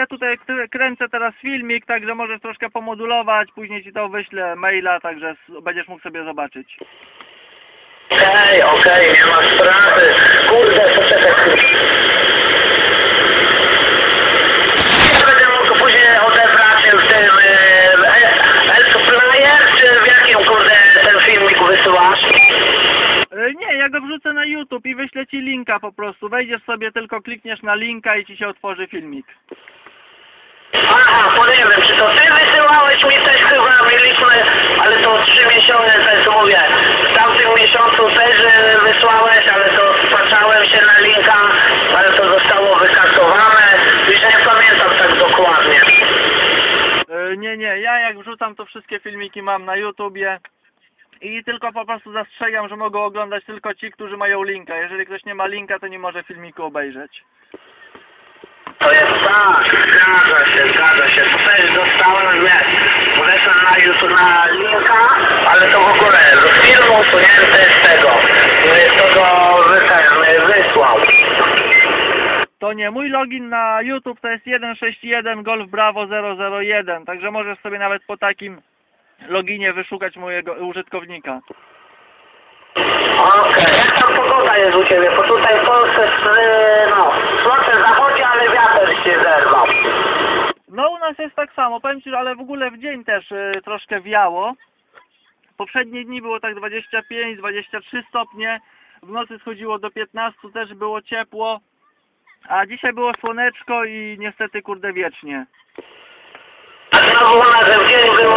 ja tutaj kręcę teraz filmik, także możesz troszkę pomodulować, później ci to wyślę maila, także będziesz mógł sobie zobaczyć. Okej, okej, nie ma sprawy. Kurde, poczekaj. Ja będę mógł później odebrać w tym e, czy w jakim kurde ten filmik wysyłasz? E, Nie, ja go wrzucę na YouTube i wyślę ci linka po prostu. Wejdziesz sobie, tylko klikniesz na linka i ci się otworzy filmik. Aha, wiem, czy to ty wysyłałeś mi też chyba mieliśmy, ale to trzy miesiące też mówię. W tamtym miesiącu też e, wysłałeś, ale to spatrzałem się na linka, ale to zostało wykasowane. Już nie pamiętam tak dokładnie. E, Nie, nie, ja jak wrzucam to wszystkie filmiki mam na YouTubie i tylko po prostu zastrzegam, że mogą oglądać tylko ci, którzy mają linka. Jeżeli ktoś nie ma linka, to nie może filmiku obejrzeć. To jest zgadza się, zgadza się. To też dostałem, nie, polecam na YouTube na linka, ale to w ogóle z filmu usunięte z tego. y, To go wy- ten, wysłał. To nie, mój login na YouTube to jest 161 Golf Bravo 001, także możesz sobie nawet po takim loginie wyszukać mojego użytkownika. Okej, jak tam pogoda jest u Ciebie? Bo tutaj w Polsce, y, no, słońce zachodzi, ale wiatr się zerwał. Nas jest tak samo, powiem Ci, ale w ogóle w dzień też y, troszkę wiało. Poprzednie dni było tak 25-23 stopnie, w nocy schodziło do 15, też było ciepło, a dzisiaj było słoneczko i niestety kurde wiecznie. A znowu u nas w dzień było